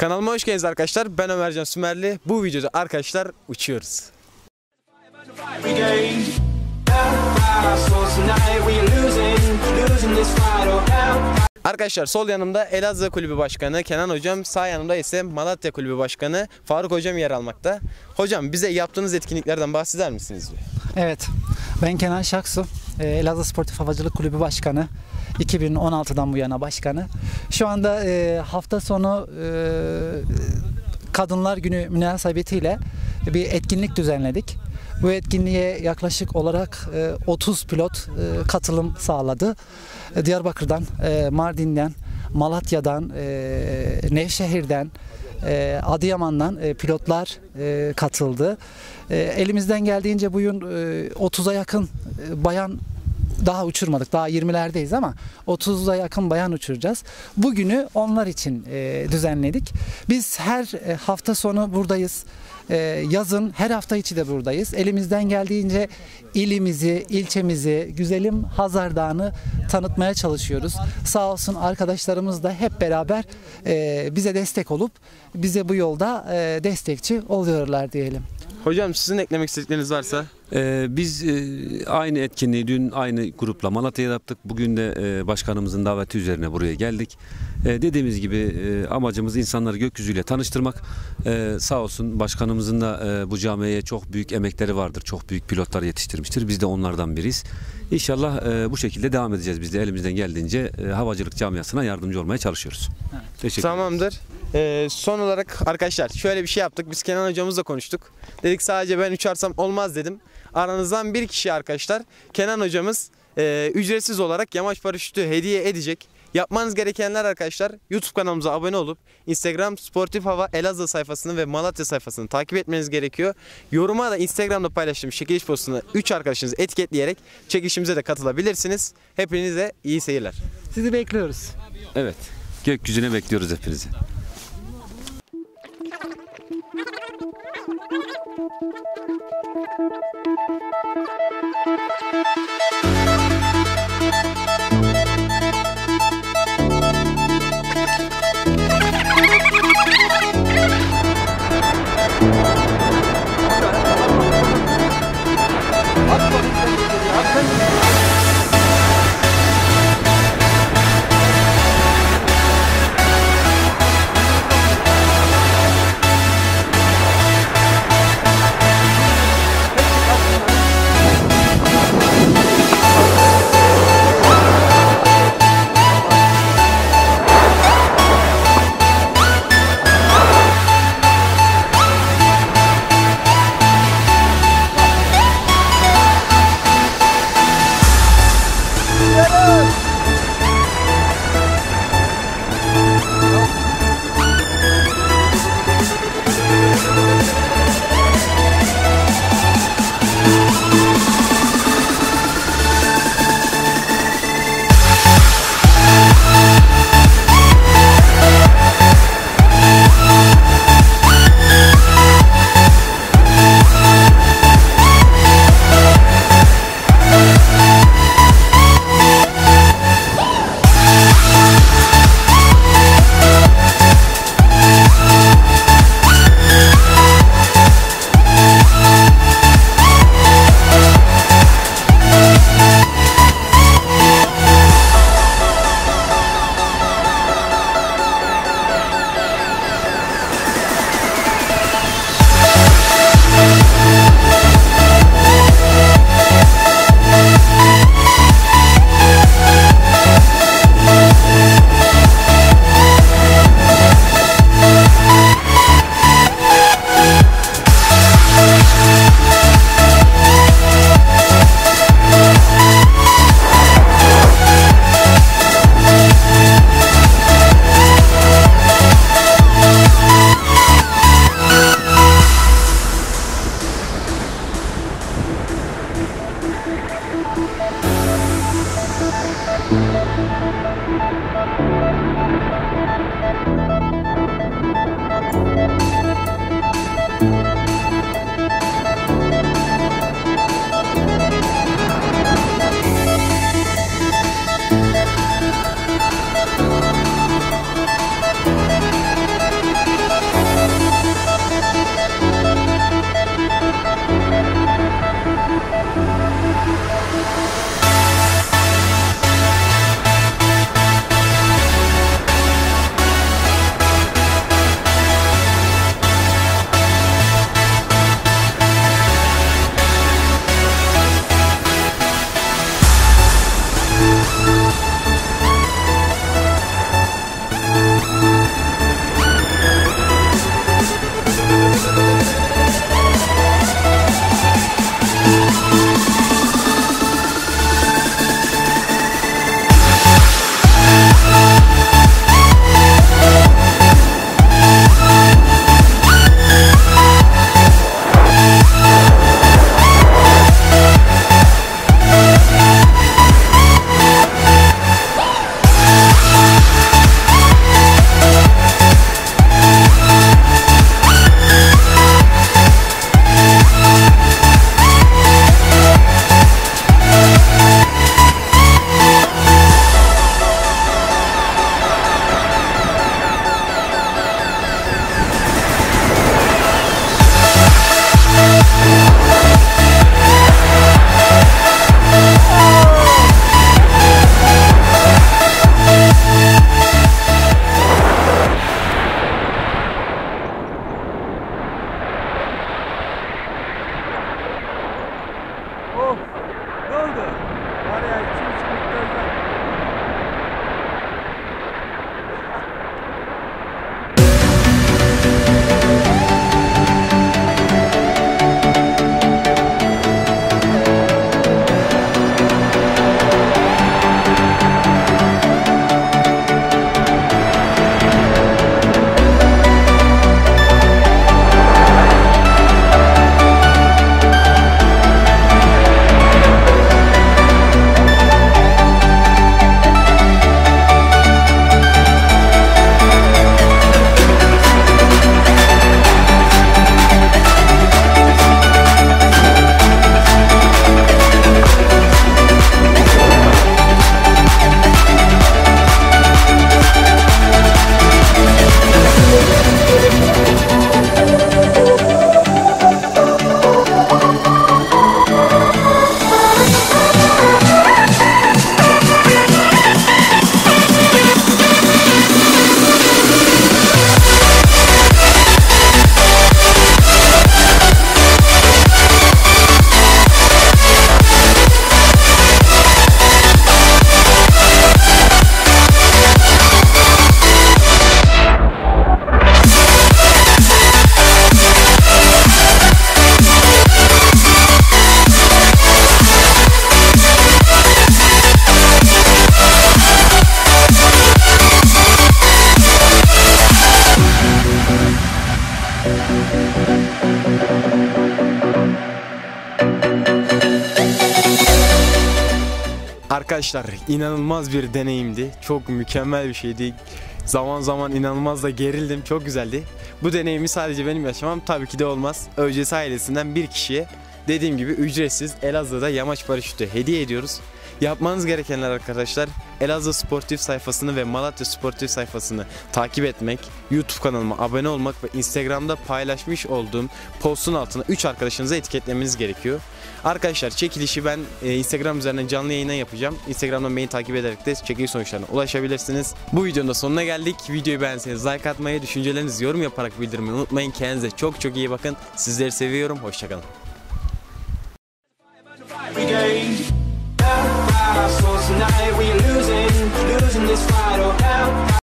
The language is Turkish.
Kanalıma hoş geldiniz arkadaşlar. Ben Ömercan Sümerli. Bu videoda arkadaşlar uçuyoruz. Arkadaşlar sol yanımda Elazığ Kulübü Başkanı Kenan Hocam, sağ yanımda ise Malatya Kulübü Başkanı Faruk Hocam yer almakta. Hocam bize yaptığınız etkinliklerden bahseder misiniz? Evet, ben Kenan Şaksu, e, Elazığ Sportif Havacılık Kulübü Başkanı. 2016'dan bu yana başkanı. Şu anda e, hafta sonu e, Kadınlar Günü münasebetiyle bir etkinlik düzenledik. Bu etkinliğe yaklaşık olarak e, 30 pilot e, katılım sağladı. E, Diyarbakır'dan, e, Mardin'den, Malatya'dan, e, Nevşehir'den, e, Adıyaman'dan e, pilotlar e, katıldı. E, elimizden geldiğince bugün e, 30'a yakın e, bayan daha uçurmadık. Daha 20'lerdeyiz ama 30'a yakın bayan uçuracağız. Bugünü onlar için e, düzenledik. Biz her e, hafta sonu buradayız. E, yazın her hafta içi de buradayız. Elimizden geldiğince ilimizi, ilçemizi, güzelim Hazar Dağı'nı tanıtmaya çalışıyoruz. Sağ olsun arkadaşlarımız da hep beraber e, bize destek olup bize bu yolda e, destekçi oluyorlar diyelim. Hocam sizin eklemek istedikleriniz varsa? Ee, biz e, aynı etkinliği dün aynı grupla Malatya'da yaptık. Bugün de e, başkanımızın daveti üzerine buraya geldik. E, dediğimiz gibi e, amacımız insanları gökyüzüyle tanıştırmak. E, sağ olsun başkanımızın da e, bu camiye çok büyük emekleri vardır. Çok büyük pilotlar yetiştirmiştir. Biz de onlardan biriyiz. İnşallah e, bu şekilde devam edeceğiz. Biz de elimizden geldiğince e, havacılık camiasına yardımcı olmaya çalışıyoruz. Teşekkür ederim. Tamamdır. Ee, son olarak arkadaşlar şöyle bir şey yaptık. Biz Kenan hocamızla konuştuk. Dedik sadece ben uçarsam olmaz dedim aranızdan bir kişi arkadaşlar Kenan hocamız e, ücretsiz olarak yamaç paraşütü hediye edecek. Yapmanız gerekenler arkadaşlar YouTube kanalımıza abone olup Instagram Sportif Hava Elazığ sayfasını ve Malatya sayfasını takip etmeniz gerekiyor. Yoruma da Instagram'da paylaştığım çekiliş postuna 3 arkadaşınızı etiketleyerek çekilişimize de katılabilirsiniz. Hepinize iyi seyirler. Sizi bekliyoruz. Evet. Gökyüzüne bekliyoruz hepinizi. Thank you. Arkadaşlar inanılmaz bir deneyimdi. Çok mükemmel bir şeydi. Zaman zaman inanılmaz da gerildim. Çok güzeldi. Bu deneyimi sadece benim yaşamam tabii ki de olmaz. Öcesi ailesinden bir kişiye dediğim gibi ücretsiz Elazığ'da yamaç paraşütü hediye ediyoruz. Yapmanız gerekenler arkadaşlar Elazığ Sportif sayfasını ve Malatya Sportif sayfasını takip etmek, YouTube kanalıma abone olmak ve Instagram'da paylaşmış olduğum postun altına 3 arkadaşınızı etiketlemeniz gerekiyor. Arkadaşlar çekilişi ben e, Instagram üzerinden canlı yayına yapacağım. Instagram'dan beni takip ederek de çekiliş sonuçlarına ulaşabilirsiniz. Bu videonun da sonuna geldik. Videoyu beğenseniz like atmayı, düşüncelerinizi yorum yaparak bildirmeyi unutmayın. Kendinize çok çok iyi bakın. Sizleri seviyorum. Hoşçakalın.